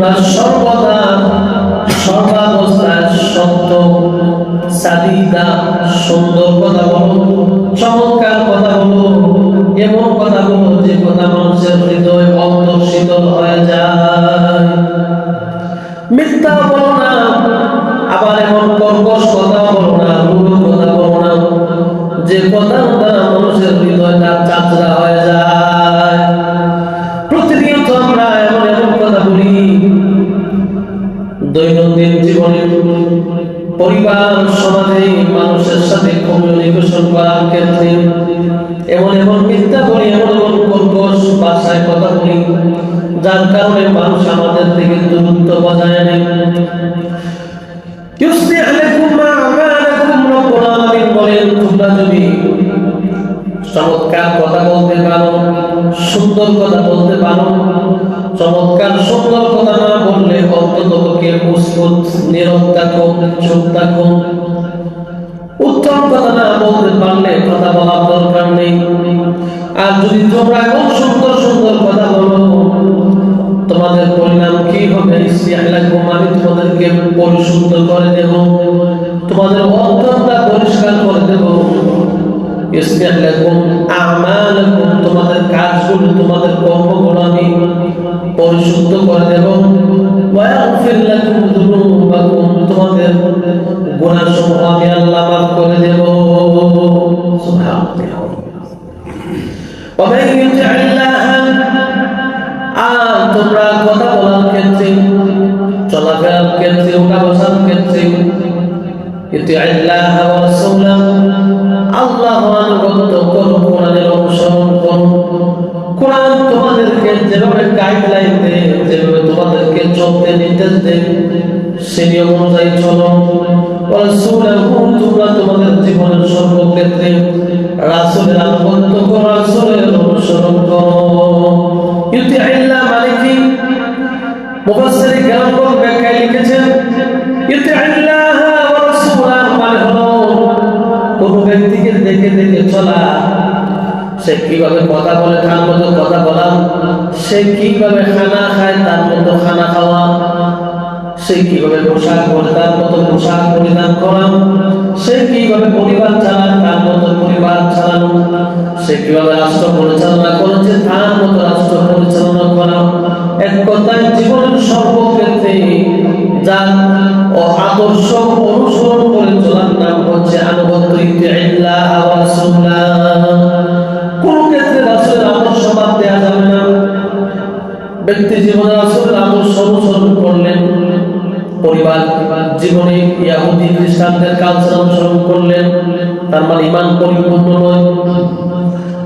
তোমরা সর্বদা সর্বাবস্থায় সত্য সাদিদা সুন্দর কথা বলো, চমৎকার কথা বলো, এমন কথা বলো যে কথা মানুষের হৃদয় অন্তর শীতল হয়ে যায়। মিথ্যা বলো না, আবার এমন কর্কশ কথা বলো না, রূঢ় কথা বলো না, যে কথা দ্বারা মানুষের হৃদয়টা চাচরা হয়ে যায়। জীবনে পরিবার, সমাজে মানুষের সাথে কমিউনিকেশন করার ক্ষেত্রে এমন এমন মিথ্যা বলি, এমন এমন কর্কশ বাসায় কথা বলি, যার কারণে মানুষ আমাদের থেকে দূরত্ব বজায় নেয়। বলেন, তোমরা যদি চমৎকার কথা বলতে পারো, সুন্দর কথা বললে অন্তত পক্ষে প্রস্তুত নীরব থাকো চুপ থাকো উত্তম কথা না বলতে পারলে কথা বলার দরকার নেই। আর যদি তোমরা খুব সুন্দর সুন্দর কথা বলো, তোমাদের পরিণাম কি হবে? আমি তোমাদেরকে পরিশুদ্ধ করে দেব। তোমাদের অন্তরটা পরিষ্কার করে দেব। তোমাদের কাজগুলো, তোমাদের কর্মগুলো আমি পরিশুদ্ধ করে দেব। ওয়াগফির লাকুম যুনুবাকুম তোমাদের গুনাহসমূহ আমি আল্লাহ মাফ করে দেব সুবহানাল্লাহ ومن يطع الله আর তোমরা কথা বলার ক্ষেত্রে চলাফেরার ক্ষেত্রে উঠা বসার ক্ষেত্রে এতে আল্লাহ ওয়া নির্দেশ দেয় সে নিয়ম অনুযায়ী চলো। তোমরা তোমাদের জীবনের সর্বক্ষেত্রে রাসূলের আনুগত্য করো, রাসূলের অনুসরণ করো। ইউতি আল্লাহ মানে কি মুফাসসির কেরামগণ ব্যাখ্যায় লিখেছেন ইউতি আল্লাহ ওয়া রাসূলাহ মানে হলো কোন ব্যক্তিকে দেখে দেখে চলা। সে কীভাবে কথা বলে, তার মতো কথা বলা। সে কীভাবে খানা খায়, তার মতো খানা খাওয়া। সে কীভাবে পোশাক পরে তার মতো পোশাক পরিধান করা সে কীভাবে পরিবার চালায় তার মতো পরিবার চালানো, সে কীভাবে রাষ্ট্র পরিচালনা করেছে, তার মতো রাষ্ট্র পরিচালনা করা এক কথায় জীবনের সর্বক্ষেত্রে যার আদর্শ অনুসরণ করে চলার নাম হচ্ছে আনুগত্য ইত্তিআল্লাহ জীবনে ইয়াহুদি খ্রিস্টানদের কালচার অনুসরণ করলেন, তার মানে ইমান পরিপূর্ণ নয়।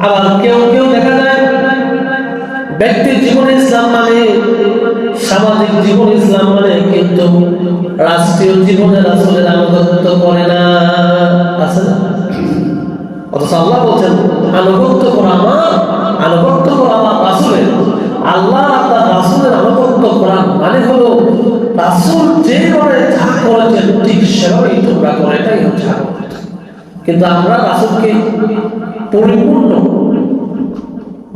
আবার কেউ কেউ দেখা যায়, ব্যক্তির জীবনে ইসলাম মানে সামাজিক জীবন ইসলাম মানে কিন্তু রাষ্ট্রীয় জীবনে আনুগত্য করে না। আছে না? অথচ আল্লাহ বলছেন, আনুগত্য করা আনুগত্য করা আল্লাহ আপনার রাসূলের আনুগত্য করা মানে হলো, রাসূল যেভাবে যা বলেছেন ঠিক সেভাবেই তোমরা করে এটাই হচ্ছে কিন্তু আমরা রাসুলকে পরিপূর্ণ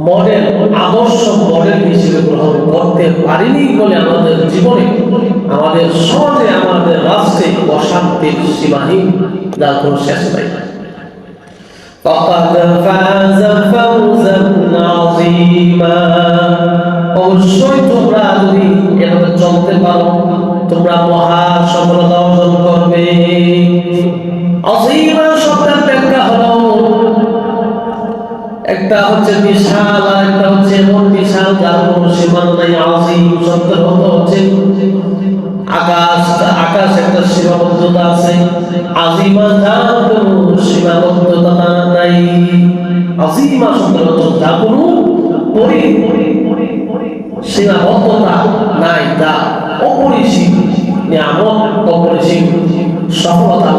মডেল আদর্শ মডেল হিসেবে গ্রহণ করতে পারিনি বলে আমাদের জীবনে আমাদের সমাজে আমাদের রাষ্ট্রে অশান্তির সীমাহীন যার কোনো শেষ নাই। অবশ্যই তোমরা যদি একটা হচ্ছে বিশাল আর একটা হচ্ছে এমন বিশাল যার কোনো সীমানা নাই আজিম শব্দের অর্থ হচ্ছে আকাশ আকাশ একটা সীমাবদ্ধতা আছে। আজিমা যার কোনো সীমাবদ্ধতা নাই। আজিমা শব্দের অর্থ যা কোনো সীমাবদ্ধতা নাই যা অপরিসীম নিয়ামত অপরিসীম সফলতা